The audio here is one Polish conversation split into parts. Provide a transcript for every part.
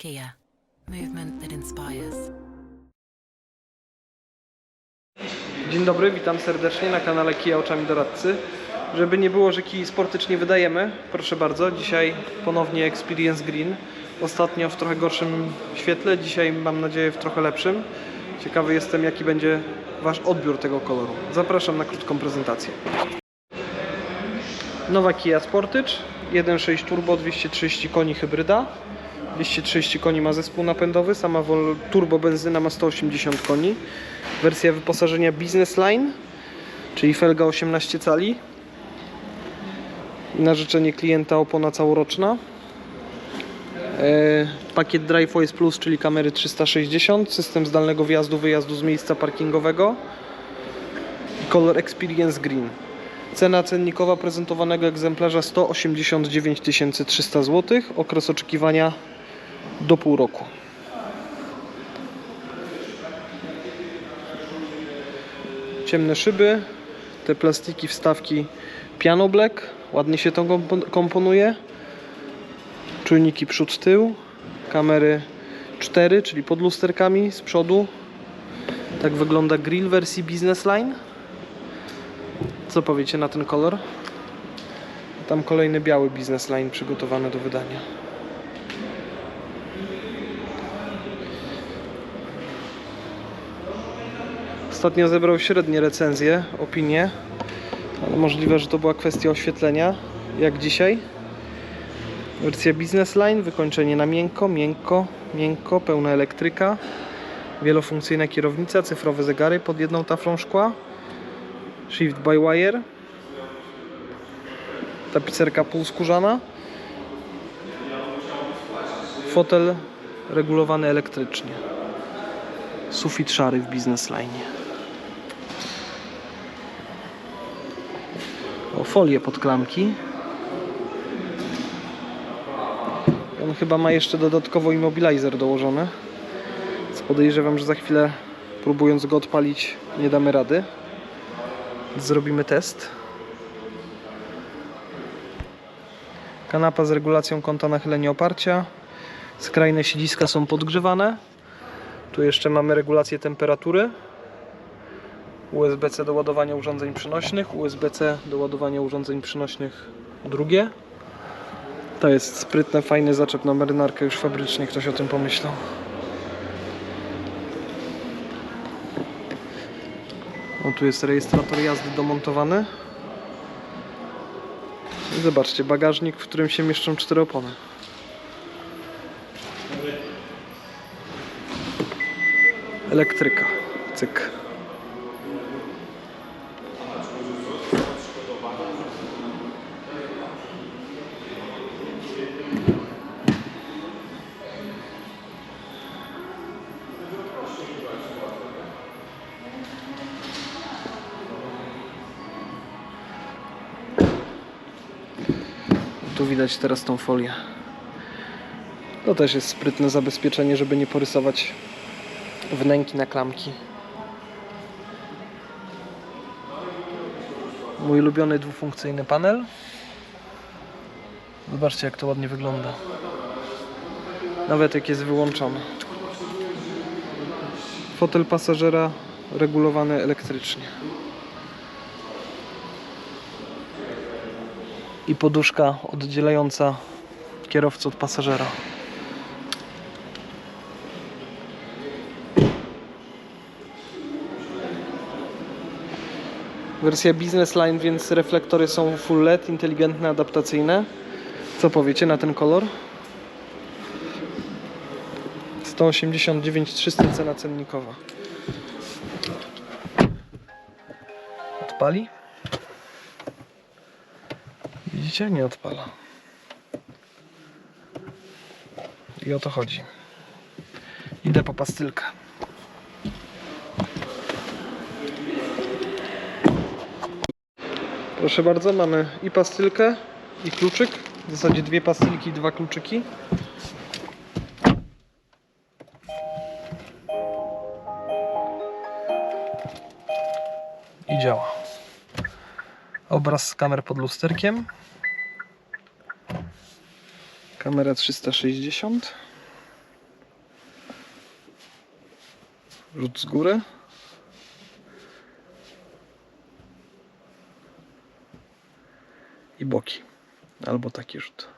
Kia, movement that inspires. Dzień dobry, witam serdecznie na kanale Kia Oczami Doradcy. Żeby nie było, że kij sportyczni wydajemy, proszę bardzo, dzisiaj ponownie Experience Green. Ostatnio w trochę gorszym świetle, dzisiaj mam nadzieję w trochę lepszym. Ciekawy jestem, jaki będzie Wasz odbiór tego koloru. Zapraszam na krótką prezentację. Nowa Kia Sportage 1.6 turbo 230 koni hybryda. 230 koni ma zespół napędowy, sama turbo benzyna ma 180 koni. Wersja wyposażenia Business Line, czyli felga 18 cali. Na życzenie klienta opona całoroczna. E, pakiet Drive Plus, czyli kamery 360, system zdalnego wjazdu, wyjazdu z miejsca parkingowego. Color Experience Green. Cena cennikowa prezentowanego egzemplarza 189 300 zł. Okres oczekiwania do pół roku. Ciemne szyby, te plastiki, wstawki Piano Black, ładnie się to kompo- komponuje. Czujniki przód, tył, kamery 4, czyli pod lusterkami z przodu. Tak wygląda grill wersji Business Line. Co powiecie na ten kolor? Tam kolejny biały Business Line przygotowany do wydania. Ostatnio zebrał średnie recenzje, opinie, ale możliwe, że to była kwestia oświetlenia, jak dzisiaj. Wersja Business Line, wykończenie na miękko, miękko, miękko, pełna elektryka, wielofunkcyjna kierownica, cyfrowe zegary pod jedną taflą szkła, shift by wire, tapicerka półskórzana, fotel regulowany elektrycznie, sufit szary w Business Line. O, folię pod klamki. On chyba ma jeszcze dodatkowo immobilizer dołożony. Więc podejrzewam, że za chwilę próbując go odpalić nie damy rady. Zrobimy test. Kanapa z regulacją kąta nachylenia oparcia. Skrajne siedziska są podgrzewane. Tu jeszcze mamy regulację temperatury. USB-C do ładowania urządzeń przynośnych, USB-C do ładowania urządzeń przynośnych drugie. To jest sprytny, fajny zaczep na marynarkę już fabrycznie, ktoś o tym pomyślał. O, tu jest rejestrator jazdy domontowany. I zobaczcie, bagażnik, w którym się mieszczą cztery opony. Elektryka. Cyk. Tu widać teraz tą folię. To też jest sprytne zabezpieczenie, żeby nie porysować wnęki na klamki. Mój ulubiony dwufunkcyjny panel. Zobaczcie jak to ładnie wygląda. Nawet jak jest wyłączony. Fotel pasażera regulowany elektrycznie. I poduszka oddzielająca kierowcę od pasażera. Wersja Business Line, więc reflektory są full LED, inteligentne, adaptacyjne. Co powiecie na ten kolor? 189 300 cena cennikowa. Odpali? Widzicie? Nie odpala. I o to chodzi. Idę po pastylkę. Proszę bardzo, mamy i pastylkę, i kluczyk. W zasadzie dwie pastylki i dwa kluczyki. I działa. Obraz z kamer pod lusterkiem. Kamera 360. Rzut z góry. I boki. Albo taki rzut.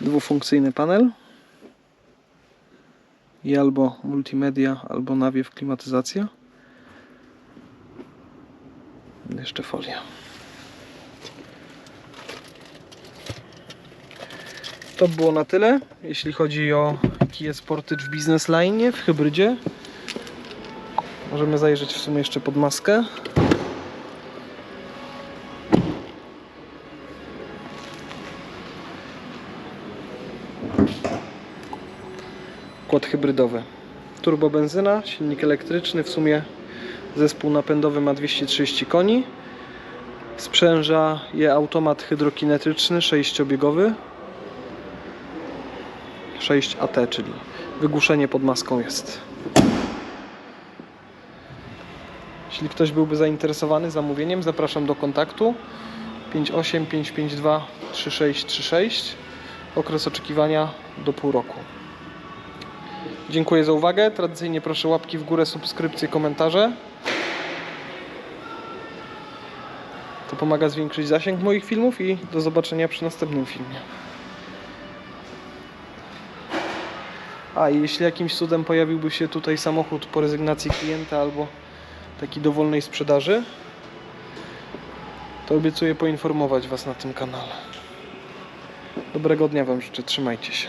Dwufunkcyjny panel. I albo multimedia, albo nawiew klimatyzacja. Jeszcze folia. To było na tyle, jeśli chodzi o Kia Sportage w Business Line w hybrydzie. Możemy zajrzeć w sumie jeszcze pod maskę. Kład hybrydowy. Turbobenzyna, silnik elektryczny, w sumie zespół napędowy ma 230 koni. Sprzęża je automat hydrokinetyczny 6-biegowy. 6 AT, czyli wygłuszenie pod maską jest. Jeśli ktoś byłby zainteresowany zamówieniem, zapraszam do kontaktu 58 552 3636. Okres oczekiwania do pół roku. Dziękuję za uwagę. Tradycyjnie proszę łapki w górę, subskrypcje, komentarze. To pomaga zwiększyć zasięg moich filmów i do zobaczenia przy następnym filmie. A jeśli jakimś cudem pojawiłby się tutaj samochód po rezygnacji klienta albo taki dowolnej sprzedaży, to obiecuję poinformować Was na tym kanale. Dobrego dnia Wam życzę, trzymajcie się.